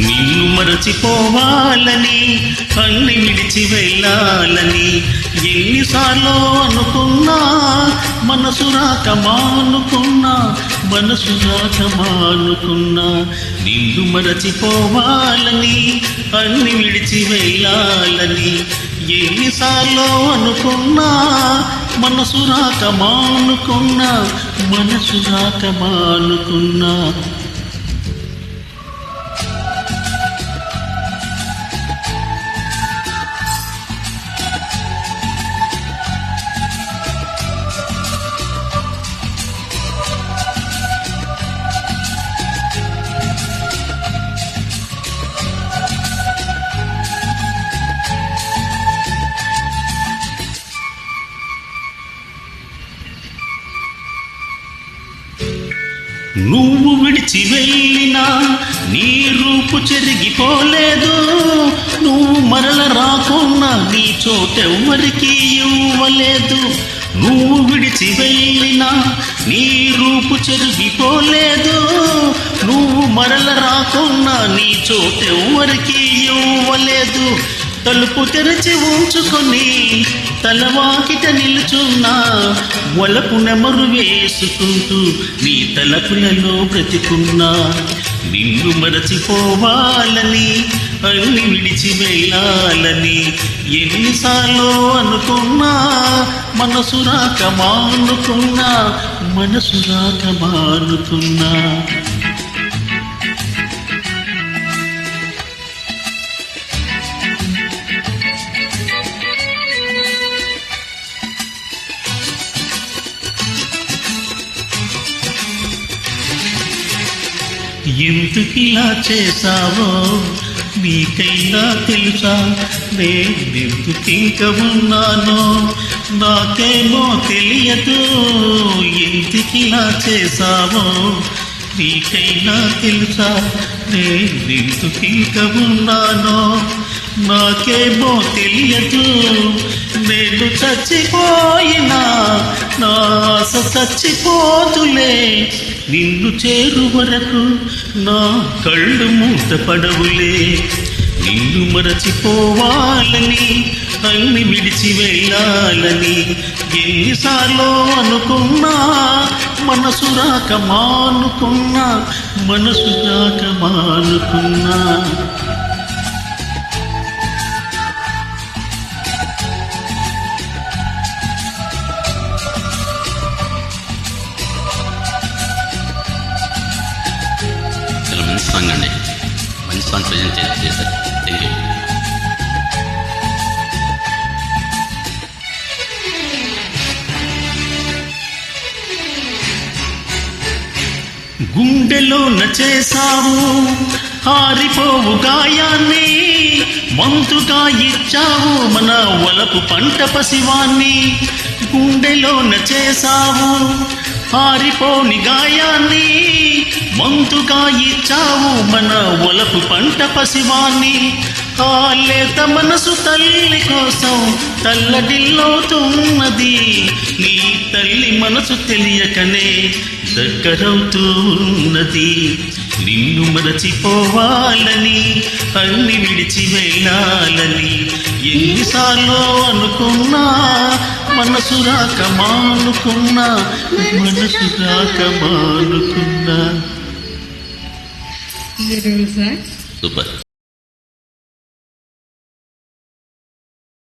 నిన్ను మరచిపోవాలని కళ్ళు విడిచి వెళ్ళాలని ఎన్నిసార్లు అనుకున్నా మనసు రాక మానుకున్నా మనసు రాక మానుకున్నా నిన్ను మరచిపోవాలని అన్ని విడిచి వెళ్ళాలని ఎన్నిసార్లు అనుకున్నా మనసు రాక మానుకున్నా మనసు రాక మానుకున్నా. నువ్వు విడిచి వెళ్ళినా నీ రూపు చెరిగిపోలేదు. నువ్వు మరల రాకున్నా నీ చోటెవ్వరికి ఇవ్వలేదు. నువ్వు విడిచి వెళ్ళినా నీ రూపు చెరిగిపోలేదు. నువ్వు మరల రాకున్నా నీ చోటెవ్వరికి ఇవ్వలేదు. తలుపు తెరచి ఉంచుకొని తలవాకిట నిలుచున్నా వలపు నెమరు వేసుకుంటూ నీ తలపులలో బ్రతికున్నా. నిన్ను మరచిపోవాలని అన్ని విడిచి వెళ్ళాలని ఎన్నిసార్లు అనుకున్నా మనసు రాక మానుకున్నా మనసు రాక మానుకున్నా. ఎందుకిలా చేశావో నీకైనా తెలుసా? నేనెందుకింక ఉన్నానో? నాకేమో తెలియదు. ఎందుకిలా చేశావో నీకైనా తెలుసా? నేనెందుకింక ఉన్నానో? నాకేమో తెలియదు నేను చచ్చిపోయినా నా ఆశ చచ్చిపోతులే. నిన్ను చేరు వరకు నా కళ్ళు మూతపడవులే నిన్ను మరచిపోవాలని అన్ని విడిచి వెళ్ళాలని ఎన్నిసార్లు అనుకున్నా మనసు రాక మానుకున్నా మనసు రాక మానుకున్నా. గుండెలో నచేశావు. ఆరిపోవు గాయాన్ని మంతుగా ఇచ్చావు మన వలపు పంట పసివాన్ని. గుండెలో నచేశావు ఆరిపోని గాయాన్ని మంతుగా ఇచ్చావు మన ఒలపు పంట పసివాన్ని. ఆ లేత మనసు తల్లి కోసం తల్లడిల్లోతున్నది నీ తల్లి మనసు తెలియకనే దగ్గరవుతూ ఉన్నది నిన్ను మరచిపోవాలని అన్ని విడిచి వెళ్ళాలని ఎన్నిసార్లు అనుకున్నా మనసు రాక మానుకున్నా మనసు రాక మానుకున్నా. సూపర్.